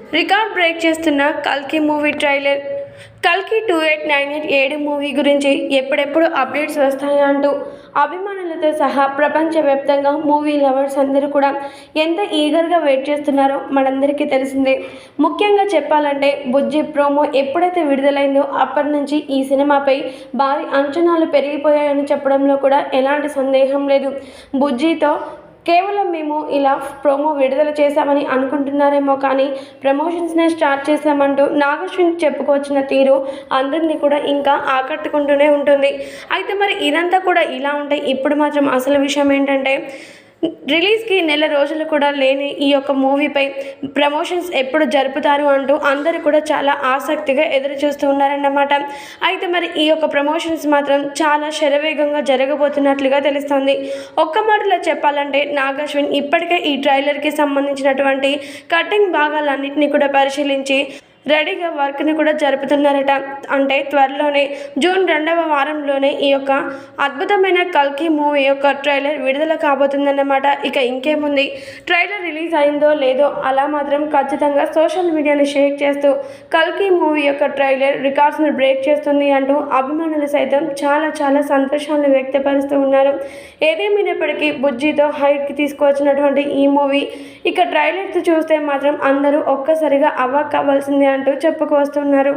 Record break చేస్తున్న కల్కి movie trailer. కల్కి టూ ఎయిట్ నైన్ ఎయిట్ ఏడు మూవీ గురించి ఎప్పుడెప్పుడు అప్డేట్స్ వస్తాయా అంటూ అభిమానులతో సహా ప్రపంచవ్యాప్తంగా మూవీ లవర్స్ అందరూ కూడా ఎంత ఈగర్గా వెయిట్ చేస్తున్నారో మనందరికీ తెలిసిందే. ముఖ్యంగా చెప్పాలంటే బుజ్జి ప్రోమో ఎప్పుడైతే విడుదలైందో అప్పటి నుంచి ఈ సినిమాపై భారీ అంచనాలు పెరిగిపోయాయని చెప్పడంలో కూడా ఎలాంటి సందేహం లేదు. బుజ్జితో కేవలం మేము ఇలా ప్రోమో విడుదల చేశామని అనుకుంటున్నారేమో కానీ ప్రమోషన్స్నే స్టార్ట్ చేశామంటూ నాగశ్విన్ చెప్పుకొచ్చిన తీరు అందరినీ కూడా ఇంకా ఆకట్టుకుంటూనే ఉంటుంది. అయితే మరి ఇదంతా కూడా ఇలా ఉంటే ఇప్పుడు మాత్రం అసలు విషయం ఏంటంటే రిలీజ్కి నెల రోజులు కూడా లేని ఈ యొక్క మూవీపై ప్రమోషన్స్ ఎప్పుడు జరుపుతారు అంటూ అందరూ కూడా చాలా ఆసక్తిగా ఎదురు చూస్తూ ఉన్నారన్నమాట. అయితే మరి ఈ యొక్క ప్రమోషన్స్ మాత్రం చాలా శరవేగంగా జరగబోతున్నట్లుగా తెలుస్తోంది. ఒక్క మాటలో చెప్పాలంటే నాగాశ్విన్ ఇప్పటికే ఈ ట్రైలర్కి సంబంధించినటువంటి కటింగ్ భాగాలన్నింటినీ కూడా పరిశీలించి రెడీగా వర్క్ని కూడా జరుపుతున్నారట. అంటే త్వరలోనే జూన్ రెండవ వారంలోనే ఈ యొక్క అద్భుతమైన కల్కి మూవీ యొక్క ట్రైలర్ విడుదల కాబోతుందన్నమాట. ఇక ఇంకేముంది? ట్రైలర్ రిలీజ్ అయిందో లేదో అలా మాత్రం ఖచ్చితంగా సోషల్ మీడియాని షేర్ చేస్తూ కల్కి మూవీ యొక్క ట్రైలర్ రికార్డ్స్ని బ్రేక్ చేస్తుంది అంటూ అభిమానులు సైతం చాలా చాలా సంతోషాన్ని వ్యక్తపరుస్తూ ఉన్నారు. ఏదేమైనప్పటికీ బుజ్జితో హైట్కి తీసుకువచ్చినటువంటి ఈ మూవీ ఇక ట్రైలర్స్ చూస్తే మాత్రం అందరూ ఒక్కసారిగా అవాక్ అవ్వాల్సిందే అంటూ చెప్పుకు వస్తున్నారు.